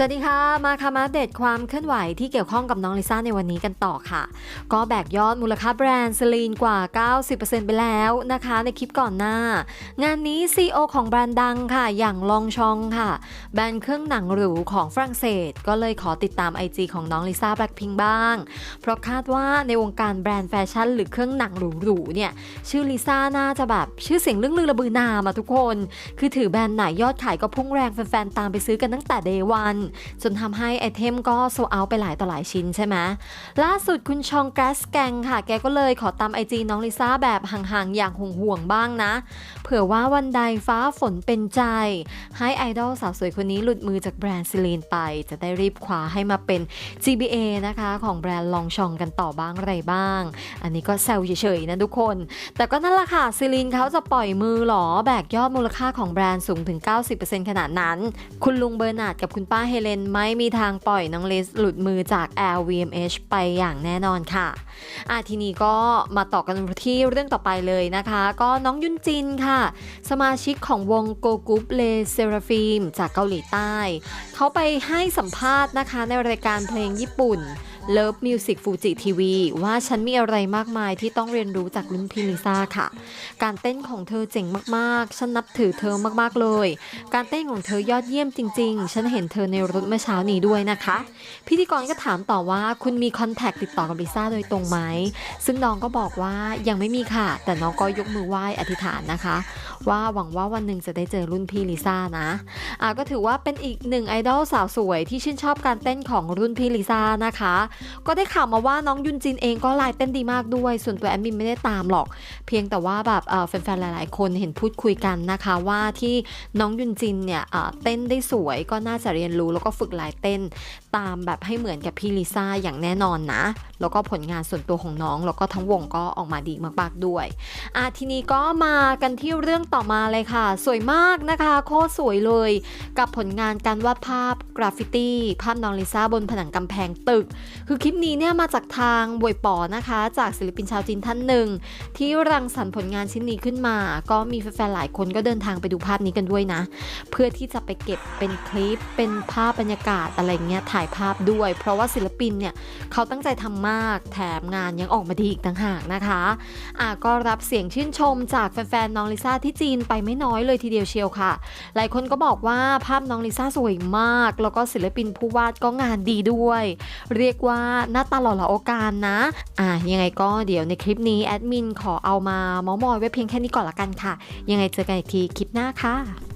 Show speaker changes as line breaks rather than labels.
สวัสดีค่ะ มาค่ะมาอัปเดตความเคลื่อนไหวที่เกี่ยวข้องกับน้องลิซ่าในวันนี้กันต่อค่ะ ก็แบกยอดมูลค่าแบรนด์ซลีนกว่า 90%ไปแล้วนะคะในคลิปก่อนหน้า งานนี้ CEO ของแบรนด์ดังค่ะ อย่างลองชองค่ะ แบรนด์เครื่องหนังหรูของฝรั่งเศส ก็เลยขอติดตาม IG ของน้องลิซ่าแบล็คพิงบ้าง เพราะคาดว่าในวงการแบรนด์แฟชั่น หรือเครื่องหนังหรูๆเนี่ยชื่อลิซ่าน่าจะแบบชื่อเสียงเรื่องลือระบือนามอะทุกคน คือถือแบรนด์ไหนยอดขายก็พุ่งแรงแฟนๆตามไปซื้อกันตั้งแต่เดวันจนทำให้ไอเทมก็โซเอาไปหลายต่อหลายชิ้นใช่ไหมล่าสุดคุณชองแกรสแกงค่ะ แกก็เลยขอตามไอจีน้องลิซ่าแบบห่างๆ อย่างห่วงๆบ้างนะ ผื่อว่าวันใดฟ้าฝนเป็นใจ ให้ไอดอลสาวสวยคนนี้หลุดมือจากแบรนด์ซิลีนไป จะได้รีบคว้าให้มาเป็น GBA นะคะ ของแบรนด์ลองชองกันต่อบ้างอะไรบ้าง อันนี้ก็แซวเฉยๆนะทุกคน แต่ก็นั่นแหละค่ะซิลีนเขาจะปล่อยมือหรอแบกยอดมูลค่าของแบรนด์สูงถึง 90%ขนาดนั้น คุณลุงเบอร์นาร์ดกับคุณป้าเฮเลนไม่มีทางปล่อยน้องเลสหลุดมือจาก LVMH ไปอย่างแน่นอนค่ะอะทีนี้ก็มาต่อกันที่เรื่องต่อไปเลยนะคะ ก็น้องยุนจินค่ะสมาชิกของวงโกกุปเลเซราฟิมจากเกาหลีใต้ เขาไปให้สัมภาษณ์นะคะในรายการเพลงญี่ปุ่น Love Music Fuji TV ว่าฉันมีอะไรมากมายที่ต้องเรียนรู้จากรุ่นพี่ลิซ่าค่ะ การเต้นของเธอเจ๋งมากๆ ฉันนับถือเธอมากๆเลย การเต้นของเธอยอดเยี่ยมจริง ๆ ฉันเห็นเธอในรถเมื่อเช้านี้ด้วยนะคะ พิธีกรก็ถามต่อว่าคุณมีคอนแทคติดต่อกับลิซ่าโดยตรงไหมซึ่งน้องก็บอกว่ายังไม่มีค่ะ แต่น้องก็ยกมือไหว้อธิษฐานนะคะ ว่าหวังว่าวันหนึ่งจะได้เจอรุ่นพี่ลิซ่านะอะก็ถือว่าเป็นอีกหนึ่งไอดอลสาวสวยที่ชื่นชอบการเต้นของรุ่นพี่ลิซ่านะคะ ก็ได้ข่าวมาว่าน้องยุนจินเองก็ลายเต้นดีมากด้วย ส่วนตัวแอดมินไม่ได้ตามหรอก เพียงแต่ว่าแบบแฟนๆหลาย ๆ คนเห็นพูดคุยกันนะคะว่าที่น้องยุนจินเนี่ยเอ่อเต้นได้สวยก็น่าจะเรียนรู้แล้วก็ฝึกลายเต้น ตามแบบให้เหมือนกับพี่ลิซ่าอย่างแน่นอนนะ แล้วก็ผลงานส่วนตัวของน้อง แล้วก็ทั้งวงก็ออกมาดีมากๆด้วยอะทีนี้ก็มากันที่เรื่องต่อมาเลยค่ะ สวยมากนะคะโคตรสวยเลย กับผลงานการวาดภาพกราฟฟิตี้ภาพน้องลิซ่าบนผนังกำแพงตึก คือคลิปนี้เนี่ยมาจากทางบวยปอนะคะ จากศิลปินชาวจีนท่านหนึ่ง ที่รังสรรค์ผลงานชิ้นนี้ขึ้นมา ก็มีแฟนๆหลายคนก็เดินทางไปดูภาพนี้กันด้วยนะ เพื่อที่จะไปเก็บเป็นคลิปเป็นภาพบรรยากาศอะไรเงี้ยถ่ายภาพด้วย เพราะว่าศิลปินเนี่ยเขาตั้งใจทำมากแถมงานยังออกมาดีอีกต่างหากนะคะอะก็รับเสียงชื่นชมจากแฟนๆน้องลิซ่าที่จีนไปไม่น้อยเลยทีเดียวเชียวค่ะ หลายคนก็บอกว่าภาพน้องลิซ่าสวยมาก แล้วก็ศิลปินผู้วาดก็งานดีด้วย เรียกว่าหน้าตาหล่อเหลาโอกาสนะอะยังไงก็เดี๋ยวในคลิปนี้แอดมินขอเอามาเมามอยไว้เพียงแค่นี้ก่อนละกันค่ะ ยังไงเจอกันอีกทีคลิปหน้าค่ะ